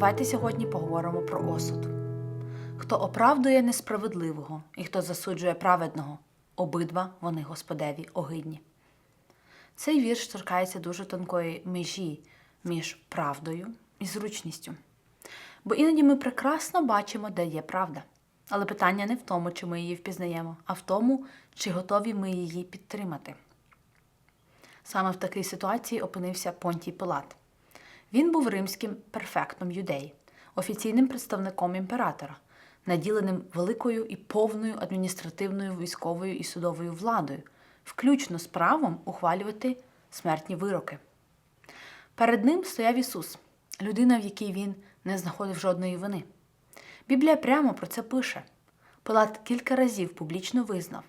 Давайте сьогодні поговоримо про осуд. Хто оправдує несправедливого і хто засуджує праведного, обидва вони Господеві огидні. Цей вірш торкається дуже тонкої межі між правдою і зручністю. Бо іноді ми прекрасно бачимо, де є правда. Але питання не в тому, чи ми її впізнаємо, а в тому, чи готові ми її підтримати. Саме в такій ситуації опинився Понтій Пилат. Він був римським перфектом юдеї, офіційним представником імператора, наділеним великою і повною адміністративною, військовою і судовою владою, включно з правом ухвалювати смертні вироки. Перед ним стояв Ісус, людина, в якій він не знаходив жодної вини. Біблія прямо про це пише. Пилат кілька разів публічно визнав.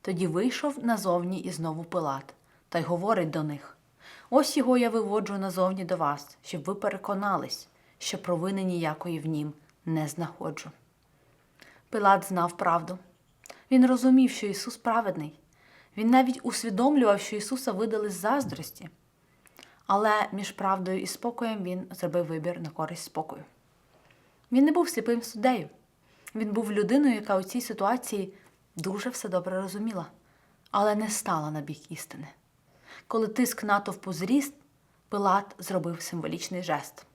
Тоді вийшов назовні і знову Пилат, та й говорить до них: Ось його я виводжу назовні до вас, щоб ви переконались, що провини ніякої в нім не знаходжу. Пилат знав правду. Він розумів, що Ісус праведний. Він навіть усвідомлював, що Ісуса видали з заздрості. Але між правдою і спокоєм він зробив вибір на користь спокою. Він не був сліпим суддею. Він був людиною, яка у цій ситуації дуже все добре розуміла, але не стала на бік істини. Коли тиск натовпу зріс, Пилат зробив символічний жест.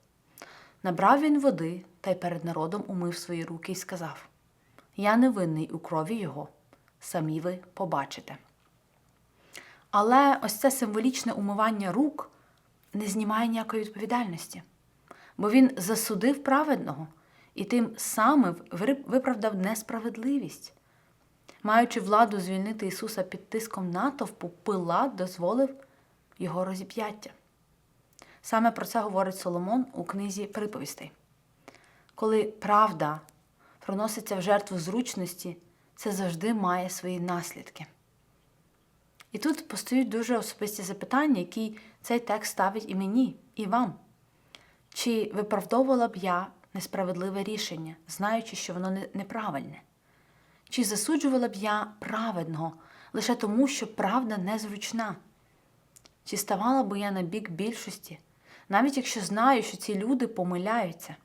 Набрав він води та й перед народом умив свої руки і сказав: Я не винний у крові його, самі ви побачите. Але ось це символічне умивання рук не знімає ніякої відповідальності, бо він засудив праведного і тим самим виправдав несправедливість. Маючи владу звільнити Ісуса під тиском натовпу, Пилат дозволив його розіп'яття. Саме про це говорить Соломон у книзі приповістей. Коли правда проноситься в жертву зручності, це завжди має свої наслідки. І тут постають дуже особисті запитання, які цей текст ставить і мені, і вам. Чи виправдовувала б я несправедливе рішення, знаючи, що воно неправильне? Чи засуджувала б я праведного лише тому, що правда незручна? Чи ставала б я на бік більшості, навіть якщо знаю, що ці люди помиляються?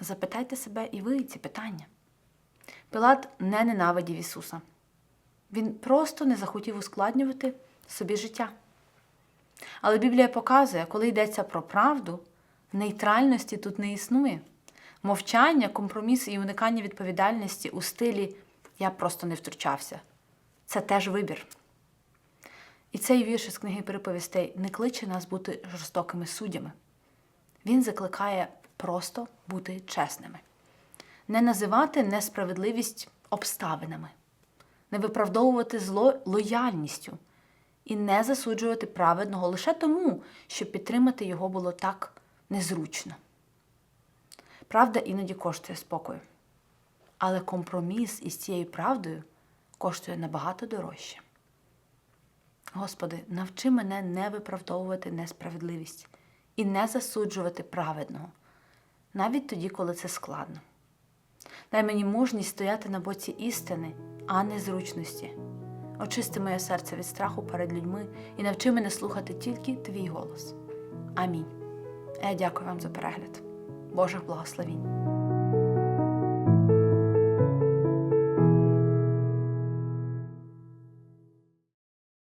Запитайте себе і ви ці питання. Пилат не ненавидів Ісуса. Він просто не захотів ускладнювати собі життя. Але Біблія показує, коли йдеться про правду, нейтральності тут не існує. Мовчання, компроміс і уникання відповідальності у стилі я просто не втручався. Це теж вибір. І цей вірш із книги переповістей не кличе нас бути жорстокими суддями. Він закликає просто бути чесними, не називати несправедливість обставинами, не виправдовувати зло лояльністю і не засуджувати праведного лише тому, щоб підтримати його було так незручно. Правда іноді коштує спокою. Але компроміс із цією правдою коштує набагато дорожче. Господи, навчи мене не виправдовувати несправедливість і не засуджувати праведного, навіть тоді, коли це складно. Дай мені мужність стояти на боці істини, а не зручності. Очисти моє серце від страху перед людьми і навчи мене слухати тільки твій голос. Амінь. Я дякую вам за перегляд. Божих благословінь.